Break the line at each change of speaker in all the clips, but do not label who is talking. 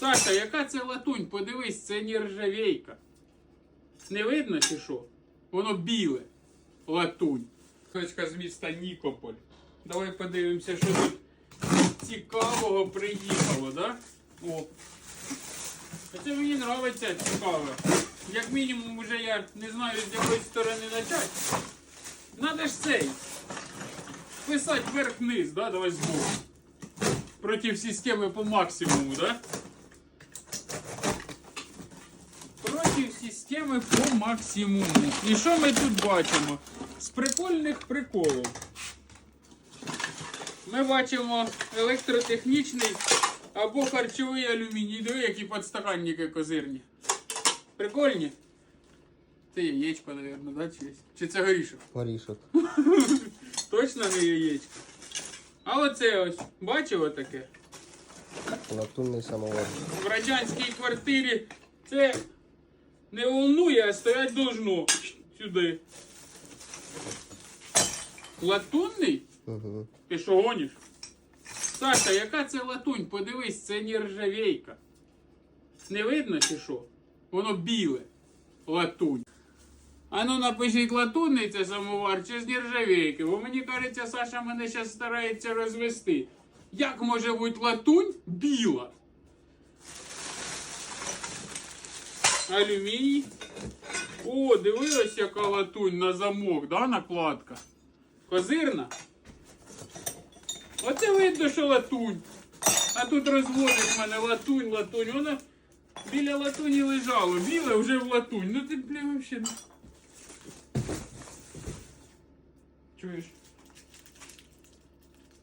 Саша, яка це латунь? Подивись, це нержавейка. Не видно чи що? Воно біле. Латунь. Точка з міста Нікополь. Давай подивимося, що тут цікавого приїхало, да? О. Це мені подобається цікаве. Як мінімум, вже я не знаю з якої сторони почати. Надо ж цей. Писати вверх-вниз, да? Давай збоку. Против системи по максимуму, да? Системи по максимуму. І що ми тут бачимо? З прикольних приколів. Ми бачимо електротехнічний або харчовий алюміній. Диви, які підстаканники козирні. Прикольні? Це яєчко, мабуть, да? Чи, чи це горішок?
Горішок.
Точно не яєчко. А оце ось, бачив таке?
Латунний самовар.
В радянській квартирі це не волнує, а стоять должно сюди. Латунний?
Угу.
Ти що гониш? Саша, яка це латунь? Подивись, це нержавейка. Не видно чи що? Воно біле. Латунь. А ну напишіть латунний це самовар чи з нержавейки, бо мені кажеться, Саша мене зараз старається розвести. Як може бути латунь біла? Алюміній. О, дивилась, яка латунь на замок, да, накладка? Козирна? Оце видно, що латунь. А тут розводить в мене латунь, латунь. Вона біля латуні лежало. Біле вже в латунь. Ну ти, бля, вообще. Чуєш?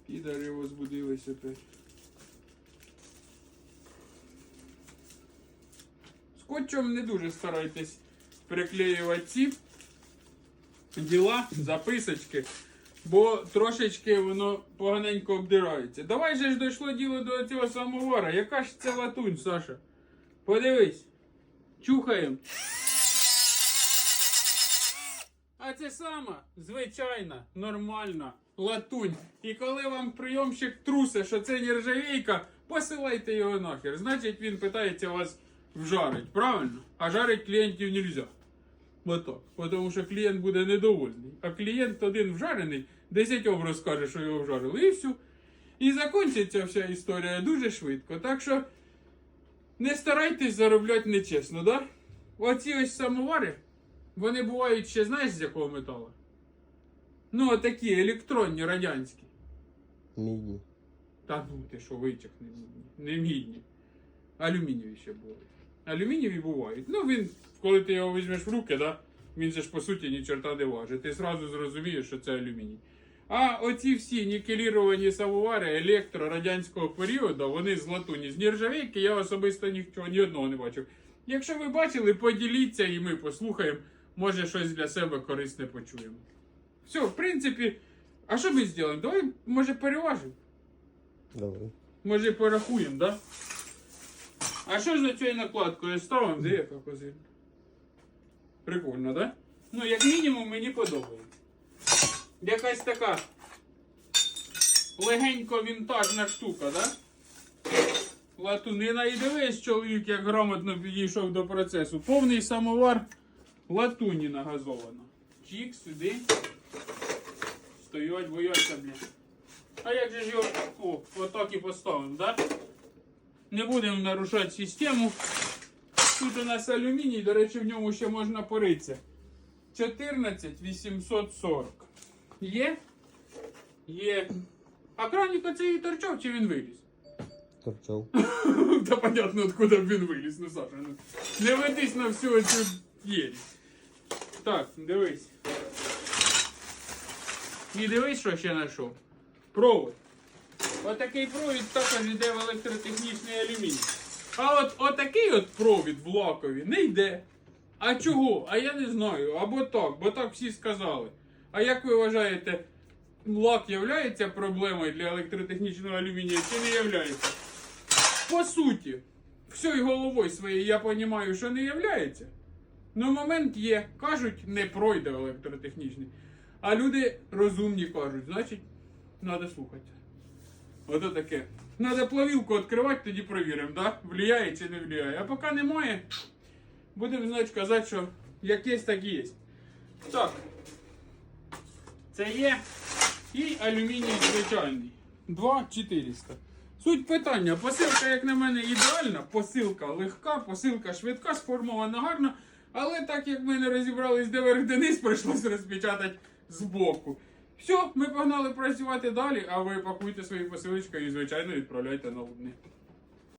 Підари возбудились опять. Скотчем не дуже старайтесь приклеювати ці діла, записочки, бо трошечки воно поганенько обдирається. Давай же ж дійшло діло до цього самовара. Яка ж це латунь, Саша? Подивись. Чухаємо. А це сама звичайна, нормальна латунь. І коли вам прийомщик трусе, що це нержавійка, посилайте його нахер. Значить він питається вас вжарить, правильно? А жарить клієнтів нельзя. Отак. Тому що клієнт буде недовольний. А клієнт один вжарений, десятьом розкаже, що його вжарили, і все. І закінчиться вся історія дуже швидко. Так що не старайтесь заробляти нечесно, да? Оці ось самовари, вони бувають ще, знаєш, з якого металу? Ну, такі електронні, радянські.
Мідні.
Та ну ти що витяг не мідні. Не мідні. Алюмінієві ще бувають. Алюмінієві бувають. Ну він, коли ти його візьмеш в руки, да, він же ж по суті ні чорта не важить. Ти зразу зрозумієш, що це алюміній. А оці всі нікеліровані самовари електро радянського періоду, вони з латуні. З нержавейки я особисто нічого ні одного не бачив. Якщо ви бачили, поділіться і ми послухаємо. Може щось для себе корисне почуємо. Все, в принципі, а що ми зробимо? Давай, може, переважимо.
Давай.
Може порахуємо, да? А що ж за цією накладкою ставимо? Яка козина? Прикольно, да? Ну, як мінімум, мені подобається. Якась така легенько вінтажна штука, так? да? Латунина і дивись, чоловік, як грамотно підійшов до процесу. Повний самовар латуні нагазовано. Чік сюди. Стоять, бояться, бля. А як же ж його о, отак і поставимо, да? Не будемо нарушати систему. Тут у нас алюміній, до речі, в ньому ще можна поритися. 14840. Є? Є. А краник оцей торчав чи він виліз?
Торчав.
Та понятно, откуда б він виліз, ну Саша. Ну. Не ведись на всю цю єрість. Так, дивись. І дивись, що ще знайшов. Провод. Отакий провід також йде в електротехнічний алюміній. А от отакий от провід в лакові не йде. А чого? А я не знаю. Або так, бо так всі сказали. А як ви вважаєте, лак є проблемою для електротехнічного алюмінія чи не являється? По суті, всьою головою своєю я розумію, що не являється. Ну, момент є. Кажуть, не пройде електротехнічний. А люди розумні кажуть, значить, треба слухати. Ото таке. Надо плавілку відкривати, тоді провіримо, да? влияє чи не влияє. А поки немає, будемо знати казати, що як є, так і є. Так. Це є. І алюміній звичайний. 2400. Суть питання. Посилка, як на мене, ідеальна. Посилка легка, посилка швидка, сформована гарно. Але так як ми не розібрались, де верх де низ, прийшлося розпечатати збоку. Все, ми погнали працювати далі, а ви пакуйте свої посилочки і, звичайно, відправляйте на Лубни.